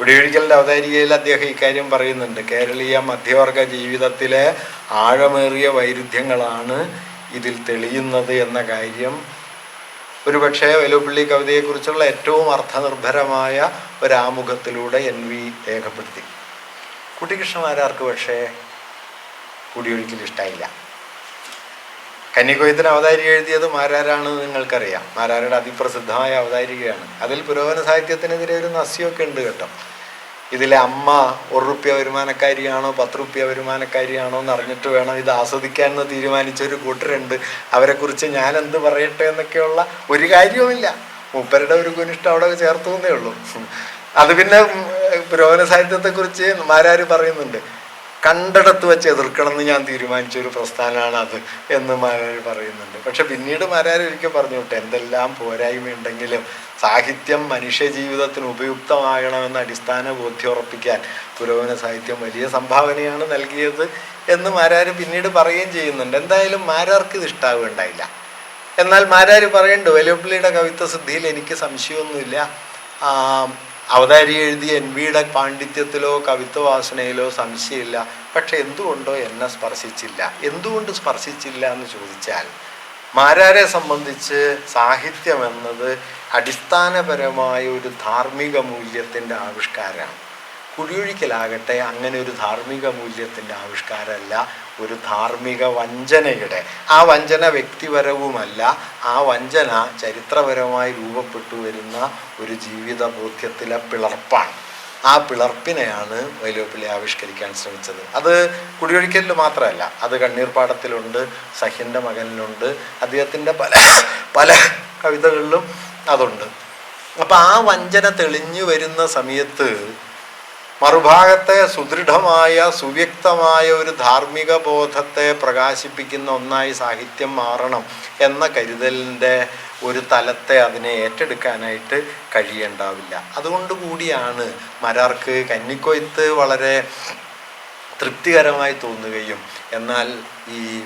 കുടിയൊഴിക്കലിന്റെ അവതാരികയിൽ അദ്ദേഹം ഇക്കാര്യം പറയുന്നുണ്ട്. കേരളീയ മധ്യവർഗ ജീവിതത്തിലെ ആഴമേറിയ വൈരുദ്ധ്യങ്ങളാണ് ഇതിൽ തെളിയുന്നത് എന്ന കാര്യം. ഒരുപക്ഷെ വലുപ്പള്ളി കവിതയെക്കുറിച്ചുള്ള ഏറ്റവും അർത്ഥനിർഭരമായ ഒരാമുഖത്തിലൂടെ എൻ വി രേഖപ്പെടുത്തി. കുട്ടികൃഷ്ണമാരാർക്ക് പക്ഷേ കുടിയൊഴിക്കൽ ഇഷ്ടമായില്ല കന്നിക്കൊയ്ത്തിന് അവതാരിക എഴുതിയത് മാരാരാണ് നിങ്ങൾക്കറിയാം. മാരാരുടെ അതിപ്രസിദ്ധമായ അവതാരികയാണ്. അതിൽ പുരോഗമന സാഹിത്യത്തിനെതിരെ ഒരു നസ്യമൊക്കെ ഉണ്ട് കേട്ടോ. ഇതിലെ അമ്മ ഒരു റുപ്യ വരുമാനക്കാരിയാണോ പത്ത് റുപ്യ വരുമാനക്കാരിയാണോ എന്ന് അറിഞ്ഞിട്ട് വേണം ഇത് ആസ്വദിക്കാൻ എന്ന് തീരുമാനിച്ച ഒരു കൂട്ടരുണ്ട്. അവരെക്കുറിച്ച് ഞാൻ എന്ത് പറയട്ടെ എന്നൊക്കെയുള്ള ഒരു കാര്യവുമില്ല. മൂപ്പരുടെ ഒരു കുനിഷ്ടം അവിടെ ചേർത്തു എന്നേ ഉള്ളൂ. അത് പിന്നെ പുരോഗമന സാഹിത്യത്തെക്കുറിച്ച് മാരാര് പറയുന്നുണ്ട്. കണ്ടിടത്ത് വെച്ച് എതിർക്കണം എന്ന് ഞാൻ തീരുമാനിച്ച ഒരു പ്രസ്ഥാനമാണ് അത് എന്ന് മാരാർ പറയുന്നുണ്ട്. പക്ഷെ പിന്നീട് മാരാർ ഒരിക്കൽ പറഞ്ഞു വിട്ടെ എന്തെല്ലാം പോരായ്മയുണ്ടെങ്കിലും സാഹിത്യം മനുഷ്യ ജീവിതത്തിന് ഉപയുക്തമാകണമെന്ന അടിസ്ഥാന ബോധ്യം ഉറപ്പിക്കാൻ പുരോഗമന സാഹിത്യം വലിയ സംഭാവനയാണ് നൽകിയത് എന്ന് മാരാർ പിന്നീട് പറയുകയും ചെയ്യുന്നുണ്ട്. എന്തായാലും മാരാർക്ക് ഇത് ഇഷ്ടാവുകയുണ്ടായില്ല. എന്നാൽ മാരാർ പറയുന്നുണ്ട് വേലുപ്പിള്ളിയുടെ കവിത്വ സിദ്ധിയിൽ എനിക്ക് സംശയമൊന്നുമില്ല. അവതാരി എഴുതിയ എൻ വിയുടെ പാണ്ഡിത്യത്തിലോ കവിത്വവാസനയിലോ സംശയമില്ല. പക്ഷെ എന്തുകൊണ്ടോ എന്നെ സ്പർശിച്ചില്ല. എന്തുകൊണ്ട് സ്പർശിച്ചില്ല എന്ന് ചോദിച്ചാൽ മാരാരെ സംബന്ധിച്ച് സാഹിത്യം എന്നത് അടിസ്ഥാനപരമായ ഒരു ധാർമ്മിക മൂല്യത്തിന്റെ ആവിഷ്കാരമാണ്. കുടിയൊഴിക്കലാകട്ടെ അങ്ങനെ ഒരു ധാർമ്മിക മൂല്യത്തിന്റെ ആവിഷ്കാരമല്ല. ഒരു ധാർമ്മിക വഞ്ചനയുടെ ആ വഞ്ചന വ്യക്തിപരവുമല്ല ആ വഞ്ചന ചരിത്രപരമായി രൂപപ്പെട്ടു വരുന്ന ഒരു ജീവിത ബോധ്യത്തിലെ പിളർപ്പാണ്. ആ പിളർപ്പിനെയാണ് വൈലോപ്പിള്ളി ആവിഷ്കരിക്കാൻ ശ്രമിച്ചത്. അത് കുടിയൊഴിക്കലിൽ മാത്രമല്ല അത് കണ്ണീർപ്പാടത്തിലുണ്ട് സഹ്യന്റെ മകനിലുണ്ട് അദ്ദേഹത്തിന്റെ പല പല കവിതകളിലും അതുണ്ട്. അപ്പം ആ വഞ്ചന തെളിഞ്ഞു വരുന്ന സമയത്ത് മറുഭാഗത്തെ സുദൃഢമായ സുവ്യക്തമായ ഒരു ധാർമ്മിക ബോധത്തെ പ്രകാശിപ്പിക്കുന്ന ഒന്നായി സാഹിത്യം മാറണം എന്ന കരുതലിന്റെ ഒരു തലത്തെ അതിനെ ഏറ്റെടുക്കാനായിട്ട് കഴിയണ്ടാവില്ല. അതുകൊണ്ട് കൂടിയാണ് മരാർക്ക് കന്നിക്കൊയ്ത്ത് വളരെ തൃപ്തികരമായി തോന്നുകയും എന്നാൽ ഈ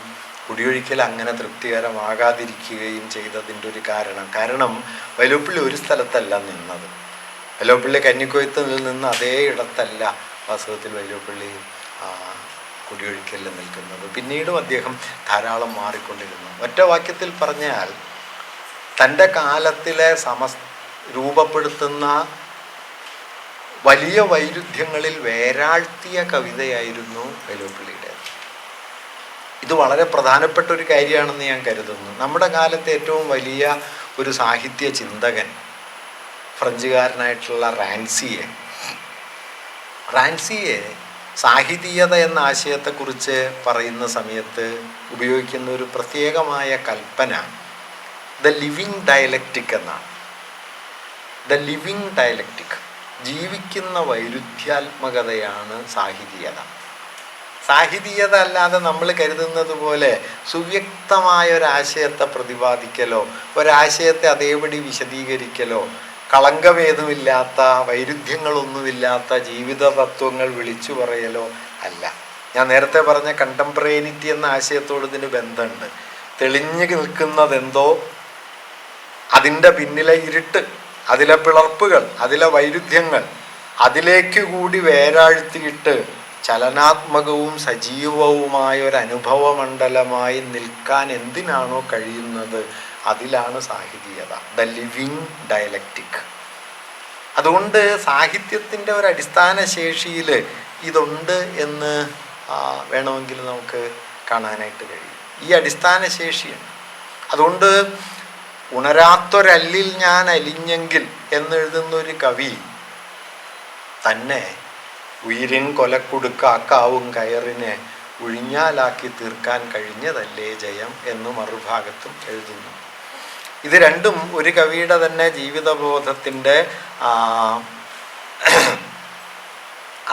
കുടിയൊഴിക്കൽ അങ്ങനെ തൃപ്തികരമാകാതിരിക്കുകയും ചെയ്തതിന്റെ ഒരു കാരണം. കാരണം വലുപ്പിൽ ഒരു സ്ഥലത്തല്ല നിന്നത്. വൈലോപ്പിള്ളി കന്നിക്കൊയ്ത്തിൽ നിന്ന് അതേ ഇടത്തല്ല വാസ്തവത്തിൽ വൈലോപ്പിള്ളി കുടിയൊഴിക്കൽ നിൽക്കുന്നത്. പിന്നീടും അദ്ദേഹം ധാരാളം മാറിക്കൊണ്ടിരുന്നു. ഒറ്റ വാക്യത്തിൽ പറഞ്ഞാൽ തന്റെ കാലത്തിലെ സമസ് രൂപപ്പെടുത്തുന്ന വലിയ വൈരുദ്ധ്യങ്ങളിൽ വേരാഴ്ത്തിയ കവിതയായിരുന്നു വെലുപ്പിള്ളിയുടെ ഇത് വളരെ പ്രധാനപ്പെട്ട ഒരു കാര്യമാണെന്ന് ഞാൻ കരുതുന്നു. നമ്മുടെ കാലത്തെ ഏറ്റവും വലിയ ഒരു സാഹിത്യ ചിന്തകൻ ഫ്രഞ്ചുകാരനായിട്ടുള്ള റാൻസിയെ. റാൻസിയെ സാഹിതീയത എന്ന ആശയത്തെക്കുറിച്ച് പറയുന്ന സമയത്ത് ഉപയോഗിക്കുന്ന ഒരു പ്രത്യേകമായ കൽപ്പന ദ ലിവിങ് ഡയലക്റ്റിക് എന്നാണ്. ദ ലിവിങ് ഡയലക്റ്റിക് ജീവിക്കുന്ന വൈരുദ്ധ്യാത്മകതയാണ് സാഹിതീയത. സാഹിതീയത അല്ലാതെ നമ്മൾ കരുതുന്നത് പോലെ സുവ്യക്തമായ ഒരാശയത്തെ പ്രതിപാദിക്കലോ ഒരാശയത്തെ അതേപടി വിശദീകരിക്കലോ കളങ്കഭേദമില്ലാത്ത വൈരുദ്ധ്യങ്ങളൊന്നുമില്ലാത്ത ജീവിത തത്വങ്ങൾ വിളിച്ചു പറയലോ അല്ല. ഞാൻ നേരത്തെ പറഞ്ഞ കണ്ടംപറേനിറ്റി എന്ന ആശയത്തോട് ഇതിന് ബന്ധമുണ്ട്. തെളിഞ്ഞു നിൽക്കുന്നതെന്തോ അതിന്റെ പിന്നിലെ ഇരുട്ട് അതിലെ പിളർപ്പുകൾ അതിലെ വൈരുദ്ധ്യങ്ങൾ അതിലേക്ക് കൂടി വേരാഴ്ത്തിയിട്ട് ചലനാത്മകവും സജീവവുമായ ഒരു അനുഭവമണ്ഡലമായി നിൽക്കാൻ എന്തിനാണോ കഴിയുന്നത്? അതിലാണ് സാഹിതീയത. ദ ലിവിങ് ഡയലക്റ്റിക് അതുകൊണ്ട് സാഹിത്യത്തിന്റെ ഒരു അടിസ്ഥാന ശേഷിയിൽ ഇതുണ്ട് എന്ന് വേണമെങ്കിൽ നമുക്ക് കാണാനായിട്ട് കഴിയും. ഈ അടിസ്ഥാന ശേഷിയാണ്. അതുകൊണ്ട് ഉണരാത്തൊരല്ലിൽ ഞാൻ അലിഞ്ഞെങ്കിൽ എന്നെഴുതുന്ന ഒരു കവി തന്നെ ഉയിരിൻ കൊലക്കുടുക്കാക്കാവും കയറിനെ ഉഴിഞ്ഞാലാക്കി തീർക്കാൻ കഴിഞ്ഞതല്ലേ ജയം എന്ന് മറുഭാഗത്തും എഴുതുന്നു. ഇത് രണ്ടും ഒരു കവിയുടെ തന്നെ ജീവിതബോധത്തിന്റെ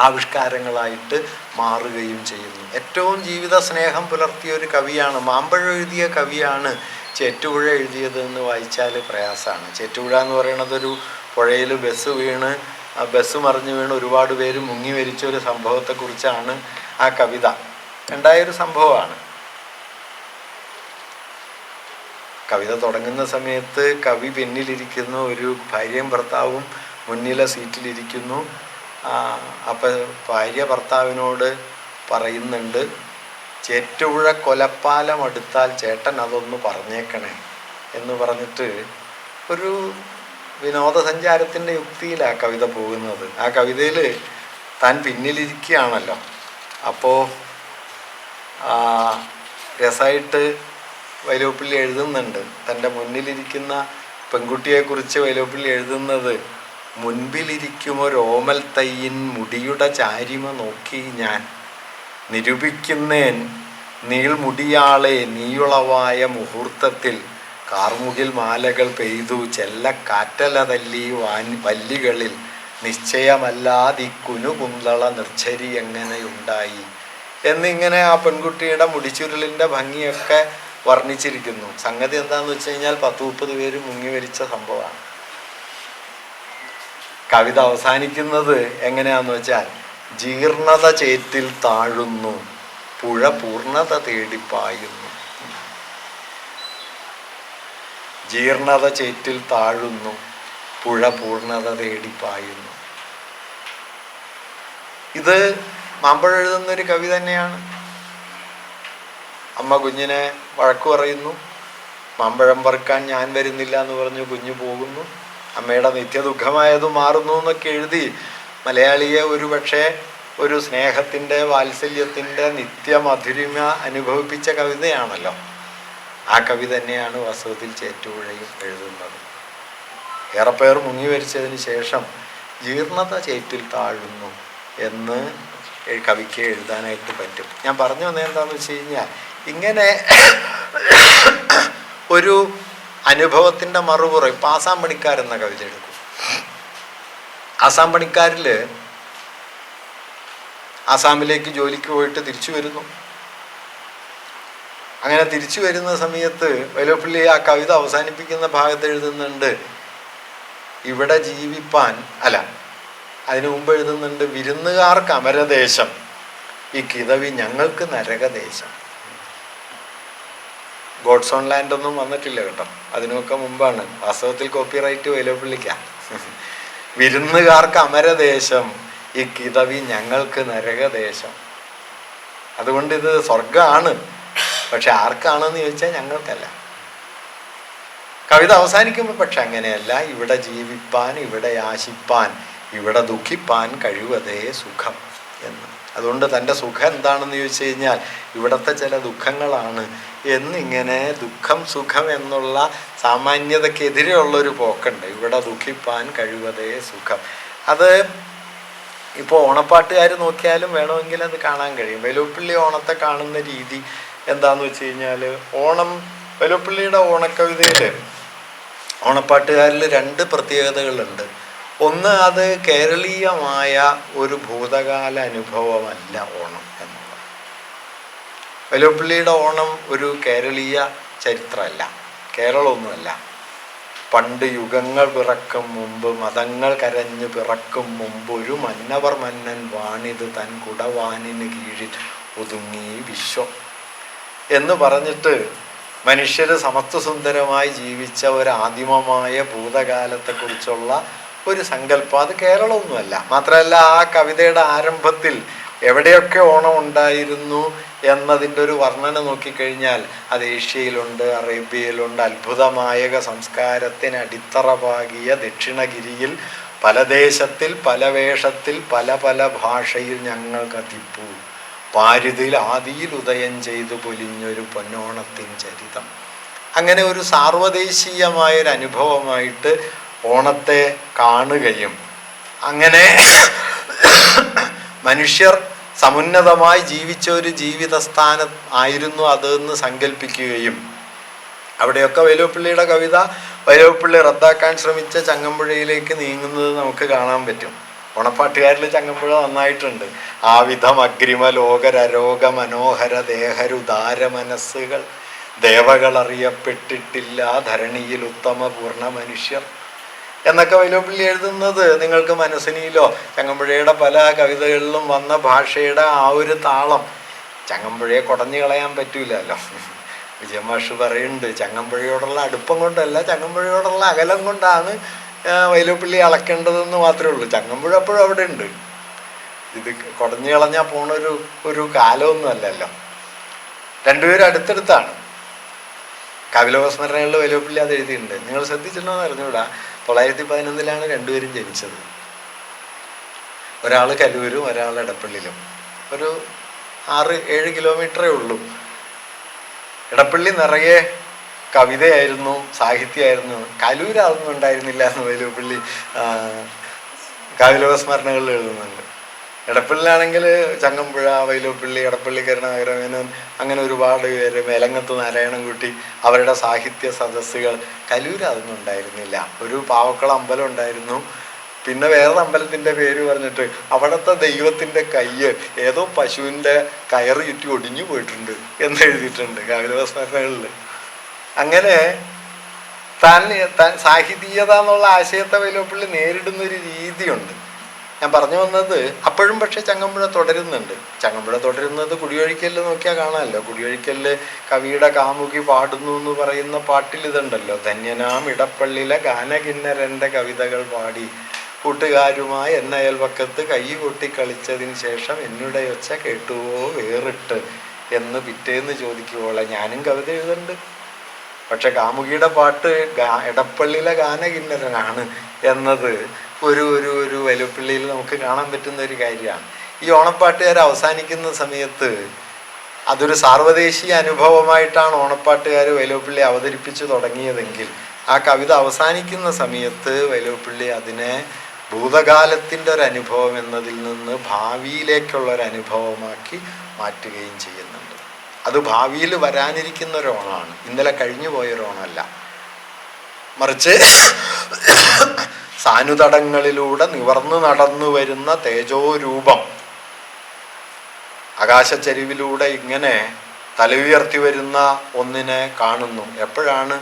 ആവിഷ്കാരങ്ങളായിട്ട് മാറുകയും ചെയ്യുന്നു. ഏറ്റവും ജീവിത സ്നേഹം പുലർത്തിയ ഒരു കവിയാണ് മാമ്പഴ എഴുതിയ കവിയാണ് ചേറ്റുപുഴ എഴുതിയത് എന്ന് വായിച്ചാൽ പ്രയാസമാണ്. ചേറ്റുപുഴ എന്ന് പറയുന്നത് ഒരു പുഴയിൽ ബസ് വീണ് ബസ് മറിഞ്ഞു വീണ് ഒരുപാട് പേര് മുങ്ങി മരിച്ച ഒരു സംഭവത്തെക്കുറിച്ചാണ് ആ കവിത. ഉണ്ടായൊരു സംഭവമാണ്. കവിത തുടങ്ങുന്ന സമയത്ത് കവി പിന്നിലിരിക്കുന്നു ഒരു ഭാര്യയും ഭർത്താവും മുന്നിലെ സീറ്റിലിരിക്കുന്നു. അപ്പം ഭാര്യ ഭർത്താവിനോട് പറയുന്നുണ്ട് ചേറ്റുപുഴ കൊലപ്പാലം അടുത്താൽ ചേട്ടൻ അതൊന്ന് പറഞ്ഞേക്കണേ എന്ന് പറഞ്ഞിട്ട് ഒരു വിനോദസഞ്ചാരത്തിന്റെ യുക്തിയിലാണ് കവിത പോകുന്നത്. ആ കവിതയിൽ താൻ പിന്നിലിരിക്കുകയാണല്ലോ. അപ്പോൾ രസമായിട്ട് വൈലോപ്പിള്ളി എഴുതുന്നുണ്ട്. തന്റെ മുന്നിലിരിക്കുന്ന പെൺകുട്ടിയെക്കുറിച്ച് വൈലോപ്പിള്ളി എഴുതുന്നത് മുൻപിലിരിക്കുമൊരോമൽ തയ്യിൻ മുടിയുടെ ചാരിമ നോക്കി ഞാൻ. നിരൂപിക്കുന്നേൻ നീൾമുടിയാളെ നീയുളവായ മുഹൂർത്തത്തിൽ കാർമുകിൽ മാലകൾ പെയ്തു ചെല്ല കാറ്റല തല്ലി വാൻ വല്ലികളിൽ നിശ്ചയമല്ലാതി കുനുകുന്തള നിർച്ചരി എങ്ങനെയുണ്ടായി എന്നിങ്ങനെ ആ പെൺകുട്ടിയുടെ മുടിച്ചുരുളിന്റെ ഭംഗിയൊക്കെ വർണിച്ചിരിക്കുന്നു. സംഗതി എന്താണെന്ന് വെച്ച് കഴിഞ്ഞാൽ പത്ത് മുപ്പത് പേര് മുങ്ങി വരിച്ച സംഭവമാണ്. കവിത അവസാനിക്കുന്നത് എങ്ങനെയാന്ന് വെച്ചാൽ ജീർണത ചേറ്റിൽ താഴുന്നു പുഴ പൂർണത തേടിപ്പായുന്നു ജീർണത ചേറ്റിൽ താഴുന്നു പുഴ പൂർണത തേടിപ്പായുന്നു ഇത് മാമ്പഴം എഴുതുന്ന ഒരു കവി തന്നെയാണ്. അമ്മ കുഞ്ഞിനെ വഴക്ക് പറയുന്നു. മാമ്പഴം പറക്കാൻ ഞാൻ വരുന്നില്ല എന്ന് പറഞ്ഞു കുഞ്ഞു പോകുന്നു. അമ്മയുടെ നിത്യദുഃഖമായത് മാറുന്നു എന്നൊക്കെ എഴുതി മലയാളിയെ ഒരു പക്ഷേ ഒരു സ്നേഹത്തിന്റെ വാത്സല്യത്തിന്റെ നിത്യമധുരിമ അനുഭവിപ്പിച്ച കവിതയാണല്ലോ. ആ കവി തന്നെയാണ് വാസ്തവത്തിൽ ചേറ്റുപുഴയും എഴുതുന്നത്. ഏറെപ്പേർ മുങ്ങി വരിച്ചതിന് ശേഷം ജീർണത ചേറ്റിൽ താഴുന്നു എന്ന് കവിക്ക് എഴുതാനായിട്ട് പറ്റും. ഞാൻ പറഞ്ഞു വന്നത് എന്താണെന്ന് വെച്ച് കഴിഞ്ഞാൽ ഇങ്ങനെ ഒരു അനുഭവത്തിന്റെ മറുപുറ ഇപ്പം ആസാം പണിക്കാരെന്ന കവിത എടുക്കും. ആസാം പണിക്കാരിൽ ആസാമിലേക്ക് ജോലിക്ക് പോയിട്ട് തിരിച്ചു വരുന്നു. അങ്ങനെ തിരിച്ചു വരുന്ന സമയത്ത് വൈലോപ്പള്ളി ആ കവിത അവസാനിപ്പിക്കുന്ന ഭാഗത്ത് എഴുതുന്നുണ്ട് ഇവിടെ ജീവിപ്പാൻ അല്ല അതിനു മുമ്പ് എഴുതുന്നുണ്ട് വിരുന്നുകാർക്ക് അമരദേശം ഈ കിതവി ഞങ്ങൾക്ക് നരകദേശം. ഗോഡ്സ് ഓൺ ലാൻഡ് ഒന്നും വന്നിട്ടില്ല കേട്ടോ. അതിനൊക്കെ മുമ്പാണ്. വാസ്തവത്തിൽ കോപ്പിറൈറ്റ് വൈലോപ്പള്ളിക്കാം വിരുന്നുകാർക്ക് അമരദേശം ഈ കിതവി ഞങ്ങൾക്ക് നരകദേശം. അതുകൊണ്ട് ഇത് സ്വർഗമാണ് പക്ഷെ ആർക്കാണെന്ന് ചോദിച്ചാൽ ഞങ്ങൾക്കല്ല. കവിത അവസാനിക്കുമ്പോൾ പക്ഷെ അങ്ങനെയല്ല. ഇവിടെ ജീവിപ്പാൻ ഇവിടെ ആശിപ്പാൻ ഇവിടെ ദുഃഖിപ്പാൻ കഴിവതേ സുഖം. അതുകൊണ്ട് തന്റെ സുഖം എന്താണെന്ന് ചോദിച്ചു കഴിഞ്ഞാൽ ഇവിടുത്തെ ചില ദുഃഖങ്ങളാണ്. എന്നിങ്ങനെ ദുഃഖം സുഖം എന്നുള്ള സാമാന്യതക്കെതിരെയുള്ളൊരു പോക്കുണ്ട്. ഇവിടെ ദുഃഖിപ്പാൻ കഴിവതേ സുഖം. അത് ഇപ്പോൾ ഓണപ്പാട്ടുകാർ നോക്കിയാലും വേണമെങ്കിൽ അത് കാണാൻ കഴിയും. വെലുപ്പിള്ളി ഓണത്തെ കാണുന്ന രീതി എന്താന്ന് വെച്ച് കഴിഞ്ഞാൽ ഓണം വെലുപ്പിള്ളിയുടെ ഓണക്കവിതയിൽ ഓണപ്പാട്ടുകാരിൽ രണ്ട് പ്രത്യേകതകളുണ്ട്. ഒന്ന് അത് കേരളീയമായ ഒരു ഭൂതകാല അനുഭവമല്ല ഓണം എന്നുള്ളത്. വെലുപ്പള്ളിയുടെ ഓണം ഒരു കേരളീയ ചരിത്രമല്ല കേരളമൊന്നുമല്ല. പണ്ട് യുഗങ്ങൾ പിറക്കും മുമ്പ് മതങ്ങൾ കരഞ്ഞു പിറക്കും മുമ്പ് ഒരു മന്നവർ മന്നൻ വാണിത് തൻ കുടവാനിന് കീഴിൽ ഒതുങ്ങി വിശ്വം എന്ന് പറഞ്ഞിട്ട് മനുഷ്യർ സമത്വസുന്ദരമായി ജീവിച്ച ഒരു ആദിമമായ ഭൂതകാലത്തെക്കുറിച്ചുള്ള ഒരു സങ്കല്പം. അത് കേരളമൊന്നുമല്ല. മാത്രമല്ല ആ കവിതയുടെ ആരംഭത്തിൽ എവിടെയൊക്കെ ഓണം ഉണ്ടായിരുന്നു എന്നതിന്റെ ഒരു വർണന നോക്കിക്കഴിഞ്ഞാൽ അത് ഏഷ്യയിലുണ്ട് അറേബ്യയിലുണ്ട് അത്ഭുതമായ സംസ്കാരത്തിന് അടിത്തറ പാകിയ ദക്ഷിണഗിരിയിൽ പല ദേശത്തിൽ പല വേഷത്തിൽ പല പല ഭാഷയിൽ ഞങ്ങൾ കത്തിപ്പു. പാരിതിൽ ആദിയിൽ ഉദയം ചെയ്തു പൊലിഞ്ഞൊരു പൊന്നോണത്തിൻ ചരിതം. അങ്ങനെ ഒരു സാർവദേശീയമായൊരു അനുഭവമായിട്ട് ഓണത്തെ കാണുകയും അങ്ങനെ മനുഷ്യർ സമുന്നതമായി ജീവിച്ച ഒരു ജീവിത സ്ഥാന ആയിരുന്നു അതെന്ന് സങ്കല്പിക്കുകയും അവിടെയൊക്കെ വൈലോപ്പിള്ളിയുടെ കവിത വൈലോപ്പിള്ളി റദ്ദാക്കാൻ ശ്രമിച്ച ചങ്ങമ്പുഴയിലേക്ക് നീങ്ങുന്നത് നമുക്ക് കാണാൻ പറ്റും. ഓണപ്പാട്ടുകാരിൽ ചങ്ങമ്പുഴ നന്നായിട്ടുണ്ട്. ആവിധം വിധം അഗ്രിമ ലോകരരോഗ മനോഹര ദേഹരുദാര മനസ്സുകൾ. ദേവകളറിയപ്പെട്ടിട്ടില്ല ധരണിയിൽ ഉത്തമ പൂർണ മനുഷ്യർ. എന്നൊക്കെ വൈലോപ്പിള്ളി എഴുതുന്നത് നിങ്ങൾക്ക് മനസ്സിനിയിലോ? ചങ്ങമ്പുഴയുടെ പല കവിതകളിലും വന്ന ഭാഷയുടെ ആ ഒരു താളം. ചങ്ങമ്പുഴയെ കുടഞ്ഞു കളയാൻ പറ്റൂലല്ലോ. വിജയമാഷ് പറയുന്നുണ്ട് ചങ്ങമ്പുഴയോടുള്ള അടുപ്പം കൊണ്ടല്ല ചങ്ങമ്പുഴയോടുള്ള അകലം കൊണ്ടാണ് വൈലോപ്പിള്ളി അളക്കേണ്ടതെന്ന് മാത്രമേ ഉള്ളൂ. ചങ്ങമ്പുഴ എപ്പോഴും അവിടെ ഉണ്ട്. ഇത് കുടഞ്ഞു കളഞ്ഞാൽ പോണ ഒരു ഒരു കാലമൊന്നും അല്ലല്ലോ. രണ്ടുപേരും അടുത്തടുത്താണ്. കവിലോകസ്മരണകളിൽ വൈലോപ്പിള്ളി അത് എഴുതിയിട്ടുണ്ട്. നിങ്ങൾ ശ്രദ്ധിച്ചിട്ടുണ്ടോ എന്ന് അറിഞ്ഞൂടാ തൊള്ളായിരത്തി പതിനൊന്നിലാണ് രണ്ടുപേരും ജനിച്ചത്. ഒരാൾ കലൂരും ഒരാൾ എടപ്പള്ളിയിലും. ഒരു ആറ് ഏഴ് കിലോമീറ്ററേ ഉള്ളൂ. ഇടപ്പള്ളി നിറയെ കവിതയായിരുന്നു സാഹിത്യമായിരുന്നു. കലൂരാളൊന്നും ഉണ്ടായിരുന്നില്ല എന്ന് കാവിലോക സ്മരണകളിൽ എഴുതുന്നുണ്ട്. എടപ്പള്ളിലാണെങ്കിൽ ചങ്ങമ്പുഴ വൈലോപ്പള്ളി എടപ്പള്ളി കരുണാകരമേനോൻ അങ്ങനെ ഒരുപാട് പേര് മേലങ്ങത്ത് നാരായണൻകുട്ടി അവരുടെ സാഹിത്യ സദസ്സുകൾ. കലൂർ അതൊന്നും ഉണ്ടായിരുന്നില്ല. ഒരു പാവക്കള അമ്പലം ഉണ്ടായിരുന്നു. പിന്നെ വേറൊരു അമ്പലത്തിന്റെ പേര് പറഞ്ഞിട്ട് അവിടുത്തെ ദൈവത്തിന്റെ കയ്യ് ഏതോ പശുവിന്റെ കയറ് ചുറ്റി ഒടിഞ്ഞു പോയിട്ടുണ്ട് എന്ന് എഴുതിയിട്ടുണ്ട് കാവിലവസ്മരണകളിൽ അങ്ങനെ താൻ താൻ സാഹിതീയത എന്നുള്ള ആശയത്തെ വൈലോപ്പള്ളി നേരിടുന്ന ഒരു രീതിയുണ്ട്. ഞാൻ പറഞ്ഞു വന്നത് അപ്പോഴും പക്ഷെ ചങ്ങമ്പുഴ തുടരുന്നുണ്ട്. ചങ്ങമ്പുഴ തുടരുന്നത് കുടിയൊഴിക്കലിൽ നോക്കിയാൽ കാണാമല്ലോ. കുടിയൊഴിക്കലിൽ കവിയുടെ കാമുകി പാടുന്നു എന്ന് പറയുന്ന പാട്ടിൽ ഇതുണ്ടല്ലോ. ധന്യനാം ഇടപ്പള്ളിയിലെ ഗാനകിന്നരന്റെ കവിതകൾ പാടി കൂട്ടുകാരുമായി എന്ന അയൽവക്കത്ത് കൈ കൊട്ടി കളിച്ചതിന് ശേഷം എന്നുടെ ഒച്ച കേട്ടുവോ വേറിട്ട് എന്ന് പിറ്റേന്ന് ചോദിക്കുവോളെ ഞാനും കവിത എഴുതുന്നുണ്ട് പക്ഷെ കാമുകിയുടെ പാട്ട് എടപ്പള്ളിയിലെ ഗാനകിന്നരനാണ് എന്നത് ഒരു ഒരു ഒരു വലുപ്പള്ളിയിൽ നമുക്ക് കാണാൻ പറ്റുന്ന ഒരു കാര്യമാണ്. ഈ ഓണപ്പാട്ടുകാർ അവസാനിക്കുന്ന സമയത്ത് അതൊരു സാർവദേശീയ അനുഭവമായിട്ടാണ് ഓണപ്പാട്ടുകാർ വൈലോപ്പിള്ളി അവതരിപ്പിച്ചു തുടങ്ങിയതെങ്കിൽ ആ കവിത അവസാനിക്കുന്ന സമയത്ത് വൈലോപ്പിള്ളി അതിനെ ഭൂതകാലത്തിന്റെ ഒരു അനുഭവം എന്നതിൽ നിന്ന് ഭാവിയിലേക്കുള്ള ഒരു അനുഭവമാക്കി മാറ്റുകയും ചെയ്യുന്നുണ്ട് അത് ഭാവിയിൽ വരാനിരിക്കുന്ന ഒരു ഓണമാണ് ഇന്നലെ കഴിഞ്ഞു പോയ ഒരു ഓണമല്ല മറിച്ച് സാനുതടങ്ങളിലൂടെ നിവർന്നു നടന്നു വരുന്ന തേജോരൂപം. ആകാശച്ചരിവിലൂടെ ഇങ്ങനെ തലയുയർത്തി വരുന്ന ഒന്നിനെ കാണുന്നു. എപ്പോഴാണ്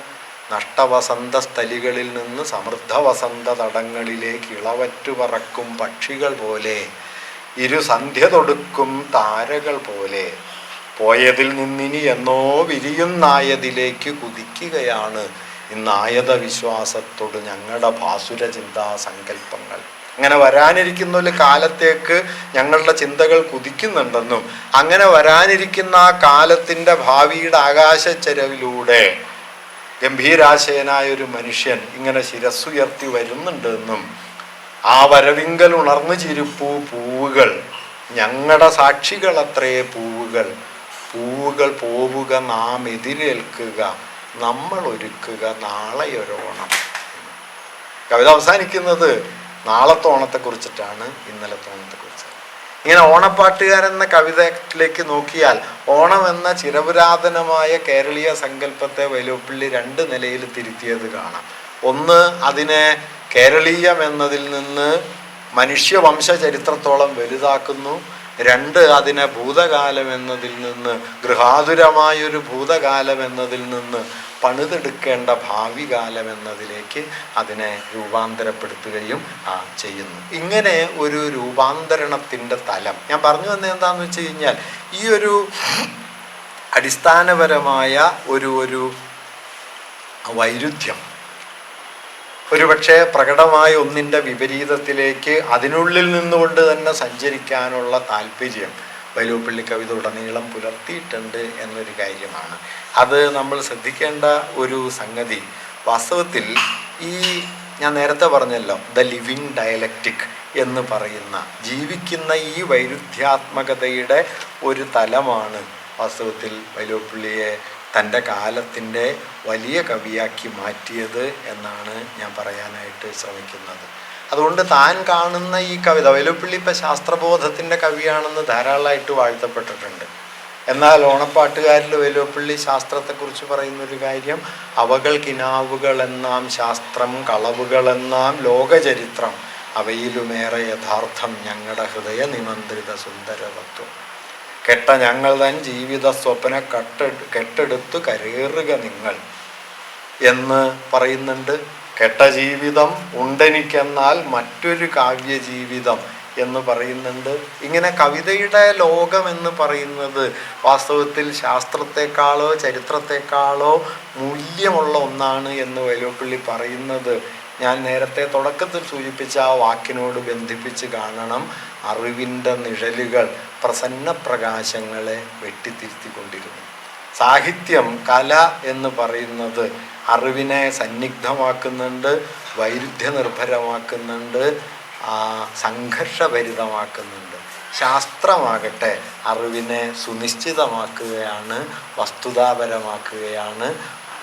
നഷ്ടവസന്ത സ്ഥലികളിൽ നിന്ന് സമൃദ്ധ വസന്ത തടങ്ങളിലേക്ക് ഇളവറ്റു പറക്കും പക്ഷികൾ പോലെ ഇരു സന്ധ്യ തൊടുക്കും താരകൾ പോലെ? പോയതിൽ നിന്നിനി എന്നോ വിരിയുന്നായതിലേക്ക് കുതിക്കുകയാണ്. ഇന്നായത വിശ്വാസത്തോട് ഞങ്ങളുടെ ഭാസുര ചിന്താ സങ്കല്പങ്ങൾ. അങ്ങനെ വരാനിരിക്കുന്ന ഒരു കാലത്തേക്ക് ഞങ്ങളുടെ ചിന്തകൾ കുതിക്കുന്നുണ്ടെന്നും അങ്ങനെ വരാനിരിക്കുന്ന ആ കാലത്തിന്റെ ഭാവിയുടെ ആകാശച്ചരവിലൂടെ ഗംഭീരാശയനായ ഒരു മനുഷ്യൻ ഇങ്ങനെ ശിരസ്സുയർത്തി വരുന്നുണ്ടെന്നും ആ വരവിങ്കൽ ഉണർന്നു ചിരിപ്പൂ പൂവുകൾ ഞങ്ങളുടെ സാക്ഷികളത്രേ പൂവുകൾ പൂവുകൾ പോവുക നാം എതിരേൽക്കുക നമ്മൾ ഒരുക്കുക നാളെ ഒരു ഓണം. കവിത അവസാനിക്കുന്നത് നാളത്തെ ഓണത്തെക്കുറിച്ചിട്ടാണ് ഇന്നലത്തെ ഓണത്തെക്കുറിച്ച് ഇങ്ങനെ ഓണപ്പാട്ടുകാരെന്ന കവിതയിലേക്ക് നോക്കിയാൽ ഓണം എന്ന ചിരപുരാതനമായ കേരളീയ സങ്കല്പത്തെ വൈലോപ്പിള്ളി രണ്ട് നിലയിൽ തിരുത്തിയത് കാണാം. ഒന്ന് അതിനെ കേരളീയം എന്നതിൽ നിന്ന് മനുഷ്യവംശ ചരിത്രത്തോളം വലുതാക്കുന്നു. രണ്ട് അതിനെ ഭൂതകാലം എന്നതിൽ നിന്ന് ഗൃഹാതുരമായൊരു ഭൂതകാലം എന്നതിൽ നിന്ന് പണിതെടുക്കേണ്ട ഭാവി കാലം എന്നതിലേക്ക് അതിനെ രൂപാന്തരപ്പെടുത്തുകയും ആ, ചെയ്യുന്നു. ഇങ്ങനെ ഒരു രൂപാന്തരണത്തിന്റെ തലം. ഞാൻ പറഞ്ഞു വന്നത് എന്താണെന്ന് വെച്ച് കഴിഞ്ഞാൽ ഈ ഒരു അടിസ്ഥാനപരമായ ഒരു ഒരു വൈരുദ്ധ്യം ഒരുപക്ഷെ പ്രകടമായ ഒന്നിന്റെ വിപരീതത്തിലേക്ക് അതിനുള്ളിൽ നിന്നുകൊണ്ട് തന്നെ സഞ്ചരിക്കാനുള്ള താല്പര്യം വൈലോപ്പള്ളി കവിത ഉടനീളം പുലർത്തിയിട്ടുണ്ട് എന്നൊരു കാര്യമാണ്. അത് നമ്മൾ ശ്രദ്ധിക്കേണ്ട ഒരു സംഗതി. വാസ്തവത്തിൽ ഈ ഞാൻ നേരത്തെ പറഞ്ഞല്ലോ ദ ലിവിങ് ഡയലക്റ്റിക് എന്ന് പറയുന്ന ജീവിക്കുന്ന ഈ വൈരുദ്ധ്യാത്മകതയുടെ ഒരു തലമാണ് വാസ്തവത്തിൽ വൈലോപ്പള്ളിയെ തന്റെ കാലത്തിന്റെ വലിയ കവിയാക്കി മാറ്റിയത് എന്നാണ് ഞാൻ പറയാനായിട്ട് ശ്രമിക്കുന്നത്. അതുകൊണ്ട് താൻ കാണുന്ന ഈ കവിത വലുപ്പിള്ളി ഇപ്പം ശാസ്ത്രബോധത്തിന്റെ കവിയാണെന്ന് ധാരാളമായിട്ട് വാഴ്ത്തപ്പെട്ടിട്ടുണ്ട്. എന്നാൽ ഓണപ്പാട്ടുകാരിൽ വലുപ്പിള്ളി ശാസ്ത്രത്തെക്കുറിച്ച് പറയുന്നൊരു കാര്യം അവകൾ കിനാവുകൾ എന്നാം ശാസ്ത്രം കളവുകൾ എന്നാം ലോകചരിത്രം അവയിലുമേറെ യഥാർത്ഥം ഞങ്ങളുടെ ഹൃദയ നിമന്ത്രിത സുന്ദരവത്വം കെട്ട ഞങ്ങൾ തൻ ജീവിത സ്വപ്ന കട്ട കെട്ടെടുത്ത് കരേറുക നിങ്ങൾ എന്ന് പറയുന്നുണ്ട്. കെട്ട ജീവിതം ഉണ്ടെനിക്കെന്നാൽ മറ്റൊരു കാവ്യ ജീവിതം എന്ന് പറയുന്നുണ്ട്. ഇങ്ങനെ കവിതയുടെ ലോകം എന്ന് പറയുന്നത് വാസ്തവത്തിൽ ശാസ്ത്രത്തെക്കാളോ ചരിത്രത്തെക്കാളോ മൂല്യമുള്ള ഒന്നാണ് എന്ന് വൈലോപ്പിള്ളി പറയുന്നത്. ഞാൻ നേരത്തെ തുടക്കത്തിൽ സൂചിപ്പിച്ച ആ വാക്കിനോട് ബന്ധിപ്പിച്ച് കാണണം അറിവിന്റെ നിഴലുകൾ പ്രസന്ന പ്രകാശങ്ങളെ വെട്ടിത്തിരുത്തിക്കൊണ്ടിരുന്നു. സാഹിത്യം കല എന്ന് പറയുന്നത് അറിവിനെ സന്നിഗ്ധമാക്കുന്നുണ്ട് വൈരുദ്ധ്യ നിർഭരമാക്കുന്നുണ്ട് ആ, സംഘർഷഭരിതമാക്കുന്നുണ്ട്. ശാസ്ത്രമാകട്ടെ അറിവിനെ സുനിശ്ചിതമാക്കുകയാണ് വസ്തുതാപരമാക്കുകയാണ്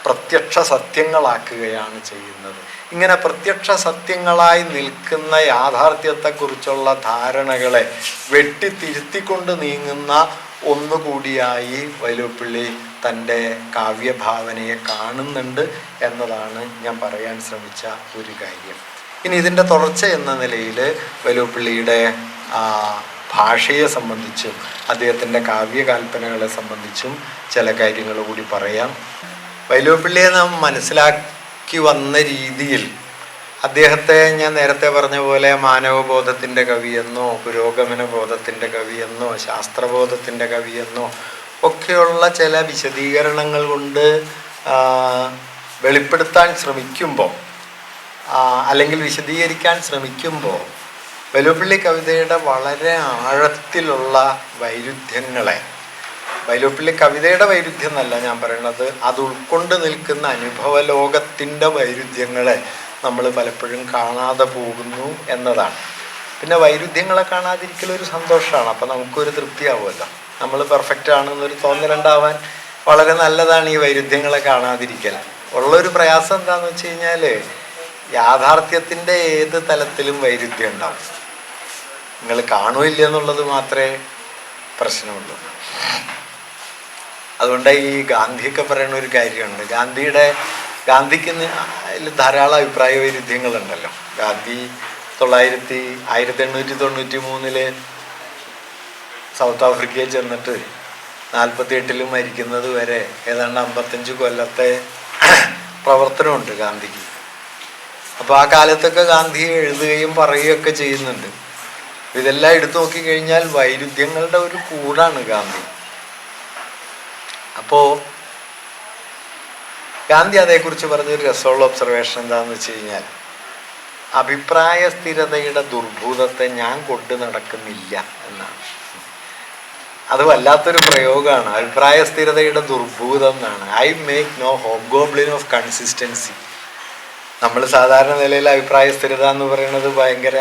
പ്രത്യക്ഷ സത്യങ്ങളാക്കുകയാണ് ചെയ്യുന്നത്. ഇങ്ങനെ പ്രത്യക്ഷ സത്യങ്ങളായി നിൽക്കുന്ന യാഥാർത്ഥ്യത്തെക്കുറിച്ചുള്ള ധാരണകളെ വെട്ടിത്തിരുത്തിക്കൊണ്ട് നീങ്ങുന്ന ഒന്നുകൂടിയായി വൈലോപ്പിള്ളി തന്റെ കാവ്യഭാവനയെ കാണുന്നുണ്ട് എന്നതാണ് ഞാൻ പറയാൻ ശ്രമിച്ച ഒരു കാര്യം. ഇനി ഇതിന്റെ തുടർച്ച എന്ന നിലയിൽ വലുപ്പിള്ളിയുടെ ഭാഷയെ സംബന്ധിച്ചും അദ്ദേഹത്തിന്റെ കാവ്യകൽപ്പനകളെ സംബന്ധിച്ചും ചില കാര്യങ്ങൾ കൂടി പറയാം. വൈലോപ്പിള്ളിയെ നാം മനസ്സിലാക്കി വന്ന രീതിയിൽ അദ്ദേഹത്തെ ഞാൻ നേരത്തെ പറഞ്ഞ പോലെ മാനവബോധത്തിന്റെ കവിയെന്നോ പുരോഗമന ബോധത്തിന്റെ കവിയെന്നോ ശാസ്ത്രബോധത്തിന്റെ കവിയെന്നോ ഒക്കെയുള്ള ചില വിശദീകരണങ്ങൾ കൊണ്ട് വെളിപ്പെടുത്താൻ ശ്രമിക്കുമ്പോൾ അല്ലെങ്കിൽ വിശദീകരിക്കാൻ ശ്രമിക്കുമ്പോൾ വലുപ്പള്ളി കവിതയുടെ വളരെ ആഴത്തിലുള്ള വൈരുദ്ധ്യങ്ങളെ വൈലോപ്പിള്ളി കവിതയുടെ വൈരുദ്ധ്യം എന്നല്ല ഞാൻ പറയുന്നത് അത് ഉൾക്കൊണ്ട് നിൽക്കുന്ന അനുഭവ ലോകത്തിന്റെ വൈരുദ്ധ്യങ്ങളെ നമ്മൾ പലപ്പോഴും കാണാതെ പോകുന്നു എന്നതാണ്. പിന്നെ വൈരുദ്ധ്യങ്ങളെ കാണാതിരിക്കൽ ഒരു സന്തോഷമാണ്. അപ്പം നമുക്കൊരു തൃപ്തിയാവുമല്ലോ. നമ്മൾ പെർഫെക്റ്റ് ആണെന്നൊരു തോന്നലുണ്ടാവാൻ വളരെ നല്ലതാണ് ഈ വൈരുദ്ധ്യങ്ങളെ കാണാതിരിക്കൽ. ഉള്ളൊരു പ്രയാസം എന്താണെന്ന് വെച്ച് കഴിഞ്ഞാൽ യാഥാർത്ഥ്യത്തിന്റെ ഏത് തലത്തിലും വൈരുദ്ധ്യം ഉണ്ടാവും. നിങ്ങൾ കാണുമില്ല എന്നുള്ളത് മാത്രമേ പ്രശ്നമുള്ളൂ. അതുകൊണ്ട് ഈ ഗാന്ധിയൊക്കെ പറയുന്ന ഒരു കാര്യമുണ്ട്. ഗാന്ധിയുടെ ഗാന്ധിക്ക് ധാരാളം അഭിപ്രായ വൈരുദ്ധ്യങ്ങളുണ്ടല്ലോ. ഗാന്ധി തൊള്ളായിരത്തി ആയിരത്തി എണ്ണൂറ്റി തൊണ്ണൂറ്റി മൂന്നിൽ സൗത്ത് ആഫ്രിക്കയിൽ ചെന്നിട്ട് നാൽപ്പത്തി എട്ടിൽ മരിക്കുന്നത് വരെ ഏതാണ്ട് അമ്പത്തഞ്ച് കൊല്ലത്തെ പ്രവർത്തനമുണ്ട് ഗാന്ധിക്ക്. അപ്പോൾ ആ കാലത്തൊക്കെ ഗാന്ധി എഴുതുകയും പറയുകയൊക്കെ ചെയ്യുന്നുണ്ട്. ഇതെല്ലാം എടുത്തു നോക്കിക്കഴിഞ്ഞാൽ വൈരുദ്ധ്യങ്ങളുടെ ഒരു കൂടാണ് ഗാന്ധി. അപ്പോൾ ഗാന്ധി അതേക്കുറിച്ച് പറഞ്ഞൊരു രസമുള്ള ഒബ്സർവേഷൻ എന്താണെന്ന് വെച്ച് കഴിഞ്ഞാൽ അഭിപ്രായ സ്ഥിരതയുടെ ദുർഭൂതത്തെ ഞാൻ കൊണ്ടു നടക്കുന്നില്ല എന്നാണ്. അത് വല്ലാത്തൊരു പ്രയോഗമാണ്. അഭിപ്രായ സ്ഥിരതയുടെ ദുർഭൂതം എന്നാണ്. I make no hobgoblin of consistency നമ്മൾ സാധാരണ നിലയിൽ അഭിപ്രായ സ്ഥിരത എന്ന് പറയുന്നത് ഭയങ്കര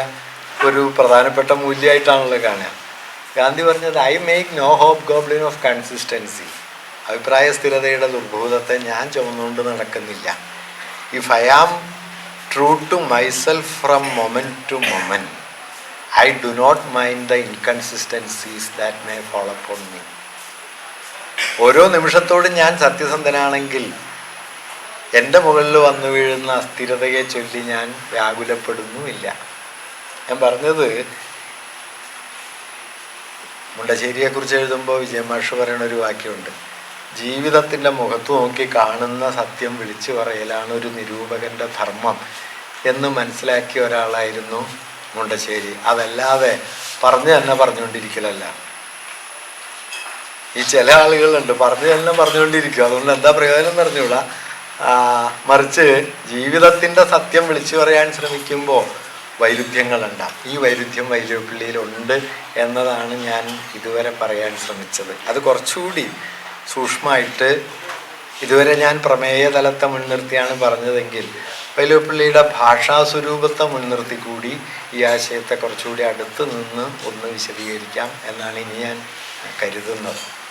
ഒരു പ്രധാനപ്പെട്ട മൂല്യമായിട്ടാണല്ലോ കാണുക. ഗാന്ധി പറഞ്ഞത് I make no hobgoblin of consistency അഭിപ്രായ സ്ഥിരതയുടെ ദുർഭൂതത്തെ ഞാൻ ചുമന്നുകൊണ്ട് നടക്കുന്നില്ല. If I am true to myself from moment to moment I do not mind the inconsistencies that may follow upon me ഓരോ നിമിഷത്തോടും ഞാൻ സത്യസന്ധനാണെങ്കിൽ എന്റെ മുകളിൽ വന്നു വീഴുന്ന അസ്ഥിരതയെ ചൊല്ലി ഞാൻ വ്യാകുലപ്പെടുന്നുമില്ല. ഞാൻ പറഞ്ഞത് മുണ്ടശ്ശേരിയെക്കുറിച്ച് എഴുതുമ്പോൾ വിജയമാഷ് പറയണ ഒരു വാക്യമുണ്ട്. ജീവിതത്തിന്റെ മുഖത്ത് നോക്കി കാണുന്ന സത്യം വിളിച്ചു പറയലാണ് ഒരു നിരൂപകന്റെ ധർമ്മം എന്ന് മനസ്സിലാക്കിയ ഒരാളായിരുന്നു മുണ്ടശ്ശേരി. അതല്ലാതെ പറഞ്ഞു തന്നെ പറഞ്ഞുകൊണ്ടിരിക്കലല്ല. ഈ ചില ആളുകളുണ്ട് പറഞ്ഞു തന്നെ പറഞ്ഞുകൊണ്ടിരിക്കും. അതുകൊണ്ട് എന്താ പ്രയോജനം ആ, മറിച്ച് ജീവിതത്തിന്റെ സത്യം വിളിച്ചു പറയാൻ ശ്രമിക്കുമ്പോൾ വൈരുദ്ധ്യങ്ങളുണ്ടാവും ഈ വൈരുദ്ധ്യം വൈലോപ്പിള്ളിയിലുണ്ട് എന്നതാണ് ഞാൻ ഇതുവരെ പറയാൻ ശ്രമിച്ചത്. അത് കുറച്ചുകൂടി സൂക്ഷ്മമായിട്ട് ഇതുവരെ ഞാൻ പ്രമേയ തലത്തെ മുൻനിർത്തിയാണ് പറഞ്ഞതെങ്കിൽ വൈലോപ്പിള്ളിയുടെ ഭാഷാ സ്വരൂപത്തെ മുൻനിർത്തി കൂടി ഈ ആശയത്തെ കുറച്ചുകൂടി അടുത്ത് നിന്ന് ഒന്ന് വിശദീകരിക്കാം എന്നാണ് ഇനി ഞാൻ കരുതുന്നത്.